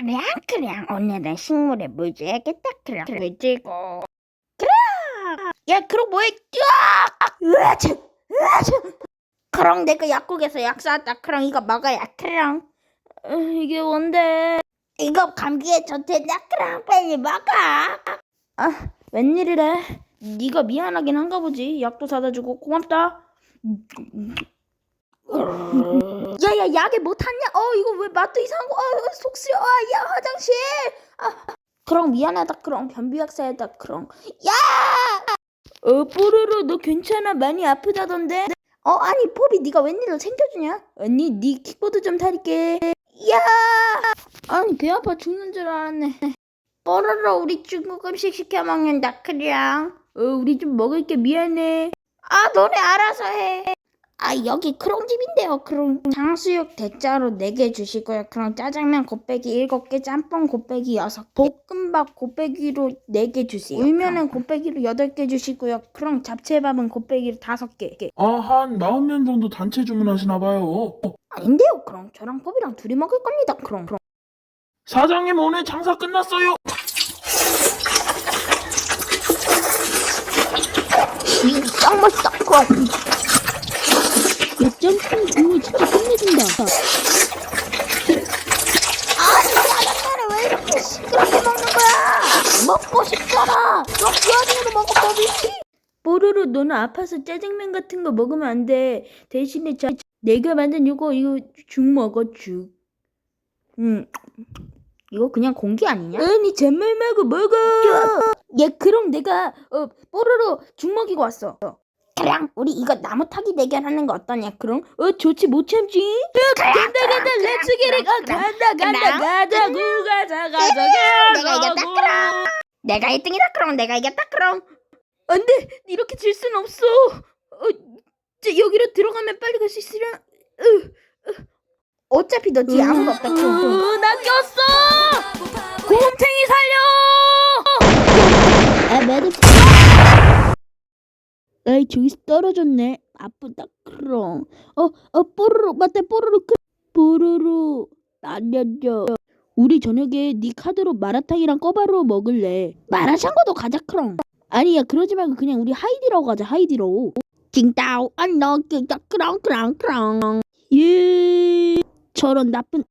그냥 그냥 오늘은 식물에 물 줘야겠다. 그냥 물 주고. 그럼! 야 그럼 뭐해? 으아차! 으아차! 그럼 내가 약국에서 약 사왔다. 그럼 이거 먹어야. 그럼. 어, 이게 뭔데? 이거 감기에 좋대다 그럼 빨리 먹어. 아 웬일이래? 네가 미안하긴 한가 보지. 약도 사다 주고 고맙다 야야 약에 뭐 탔냐? 어 이거 왜 맛도 이상한 거? 어 속 쓰려. 아, 야 화장실. 아 그럼 미안하다. 그럼 변비약 사야다. 그럼 야. 어 뽀로로 너 괜찮아? 많이 아프다던데? 어 아니 포비 네가 웬일로 챙겨주냐? 언니 네 킥보드 좀 타릴게. 야. 아니 배 아파 죽는 줄 알았네. 뽀로로 우리 중국 음식 시켜 먹는다. 그냥. 어 우리 좀 먹을게 미안해. 아 너네 알아서 해. 아 여기 크롱집인데요. 크롱 장수육 대짜로 4개 주시고요. 그럼 짜장면 곱빼기 7개 짬뽕 곱빼기 6개 볶음밥 곱빼기로 4개 주세요. 울면은 곱빼기로 8개 주시고요. 그럼 잡채밥은 곱빼기로 5개. 아, 한 40명 정도 단체 주문하시나 봐요. 아닌데요. 그럼 저랑 포비랑 둘이 먹을 겁니다. 그럼 그럼. 사장님 오늘 장사 끝났어요. 짱 맛있다. 그럼 야 짬뽕 국물 진짜 끝내준다. 아니 짜장면을 왜 이렇게 시끄럽게 먹는 거야? 먹고 싶잖아. 그 와중에도 먹어 포비 뽀로로 너는 아파서 짜장면 같은 거 먹으면 안 돼. 대신에 자, 내가 만든 이거 이거 죽 먹어 죽. 음 이거 그냥 공기 아니냐? 아니 잔말 말고 먹어. 야 그럼 내가 어 뽀로로 죽 먹이고 왔어 그냥 우리 이거 나무 타기 대결하는 거 어떠냐? 그럼? 어 좋지 못 참지? 간다 간다 렛츠 기릿 어 간다 간다 가자 구 가자 가자 내가 이겼다 그럼. 내가 1등이다 그럼. 내가 이겼다 그럼. 안돼! 이렇게 질 순 없어! 어 저, 여기로 들어가면 빨리 갈 수 있으려? 으, 어차피 너 뒤에 아무도 없다 그럼 으, 나 꼈어! 곰탱이 살려! 아 매듭 아이 저기서 떨어졌네. 아프다. 크롱. 어어 뽀로로 맞다. 뽀로로 크 뽀로로. 알려줘. 우리 저녁에 네 카드로 마라탕이랑 꺼바로 먹을래. 마라샹궈도 가자 크롱. 아니야 그러지 말고 그냥 우리 하이디로 가자 하이디로. 징따오. 안너 징따 크랑 크랑 크랑 예. 저런 나쁜